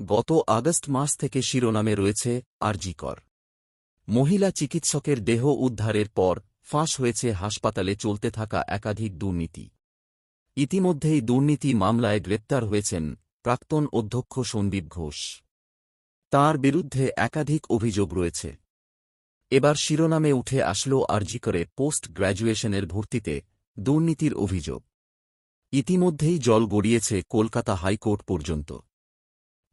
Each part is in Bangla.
গত আগস্ট মাস থেকে শিরোনামে রয়েছে আরজিকর। মহিলা চিকিৎসকের দেহ উদ্ধারের পর ফাঁস হয়েছে হাসপাতালে চলতে থাকা একাধিক দুর্নীতি। ইতিমধ্যেই দুর্নীতি মামলায় গ্রেপ্তার হয়েছেন প্রাক্তন অধ্যক্ষ সন্দীপ ঘোষ। তার বিরুদ্ধে একাধিক অভিযোগ রয়েছে। এবার শিরোনামে উঠে আসল আরজিকরে পোস্ট গ্র্যাজুয়েশনের ভর্তিতে দুর্নীতির অভিযোগ। ইতিমধ্যেই জল গড়িয়েছে কলকাতা হাইকোর্ট পর্যন্ত।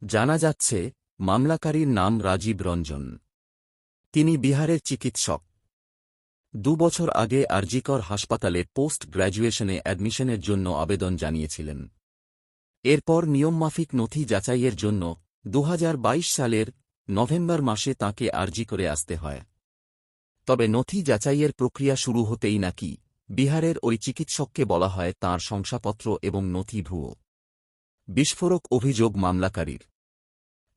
জানা যাচ্ছে, মামলাকারীর নাম রাজীব রঞ্জন। তিনি বিহারের চিকিৎসক। দুবছর আগে আরজিকর হাসপাতালে পোস্ট গ্র্যাজুয়েশনে অ্যাডমিশনের জন্য আবেদন জানিয়েছিলেন। এরপর নিয়মমাফিক নথি যাচাইয়ের জন্য দুহাজার বাইশ সালের নভেম্বর মাসে তাঁকে আর্জি করে আসতে হয়। তবে নথি যাচাইয়ের প্রক্রিয়া শুরু হতেই নাকি বিহারের ওই চিকিৎসককে বলা হয় তাঁর শংসাপত্র এবং নথি ভুয়ো। বিস্ফোরক অভিযোগ মামলাকারীর।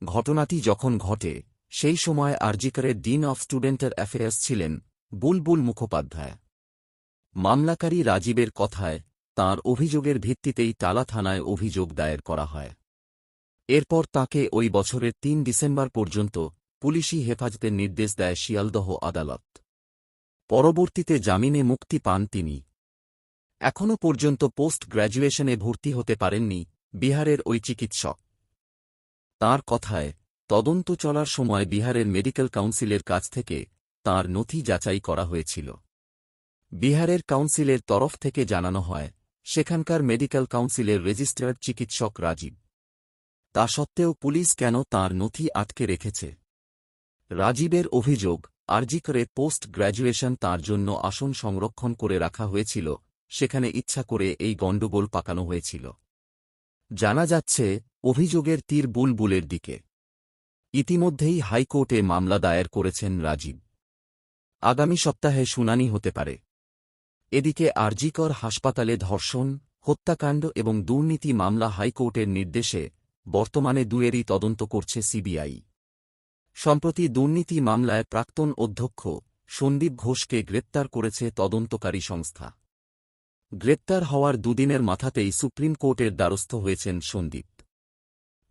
ঘটনাটি যখন ঘটে, সেই সময় আরজিকারের ডিন অফ স্টুডেন্টের অ্যাফেয়ার্স ছিলেন বুলবুল মুখোপাধ্যায়। মামলাকারী রাজীবের কথায় তাঁর অভিযোগের ভিত্তিতেই টালা থানায় অভিযোগ দায়ের করা হয়। এরপর তাকে ওই বছরের তিন ডিসেম্বর পর্যন্ত পুলিশি হেফাজতের নির্দেশ দেয় শিয়ালদহ আদালত। পরবর্তীতে জামিনে মুক্তি পান তিনি। এখনও পর্যন্ত পোস্ট গ্র্যাজুয়েশনে ভর্তি হতে পারেননি বিহারের ওই চিকিৎসক। তার কথায়, তদন্ত চলার সময় বিহারের মেডিকেল কাউন্সিলের কাছ থেকে তার নথি যাচাই করা হয়েছিল। বিহারের কাউন্সিলের তরফ থেকে জানানো হয়, সেখানকার মেডিকেল কাউন্সিলের রেজিস্ট্রার চিকিৎসক রাজীব। তা সত্ত্বেও পুলিশ কেন তার নথি আটকে রেখেছে? রাজীবের অভিযোগ, আরজি করে পোস্ট গ্র্যাজুয়েশন তাঁর জন্য আসন সংরক্ষণ করে রাখা হয়েছিল, সেখানে ইচ্ছা করে এই গণ্ডগোল পাকানো হয়েছিল। জানা যাচ্ছে, অভিযোগের তীর বুলবুলের দিকে। ইতিমধ্যেই হাইকোর্টে মামলা দায়ের করেছেন রাজীব। আগামী সপ্তাহে শুনানি হতে পারে। এদিকে আরজিকর হাসপাতালে ধর্ষণ, হত্যাকাণ্ড এবং দুর্নীতি মামলা হাইকোর্টের নির্দেশে বর্তমানে দুয়েরই তদন্ত করছে সিবিআই। সম্প্রতি দুর্নীতি মামলায় প্রাক্তন অধ্যক্ষ সন্দীপ ঘোষকে গ্রেপ্তার করেছে তদন্তকারী সংস্থা। গ্রেপ্তার হওয়ার দুদিনের মাথাতেই সুপ্রিম কোর্টের দ্বারস্থ হয়েছেন সন্দীপ।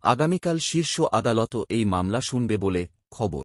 আগামীকাল শীর্ষ আদালতও এই মামলা শুনবে বলে খবর।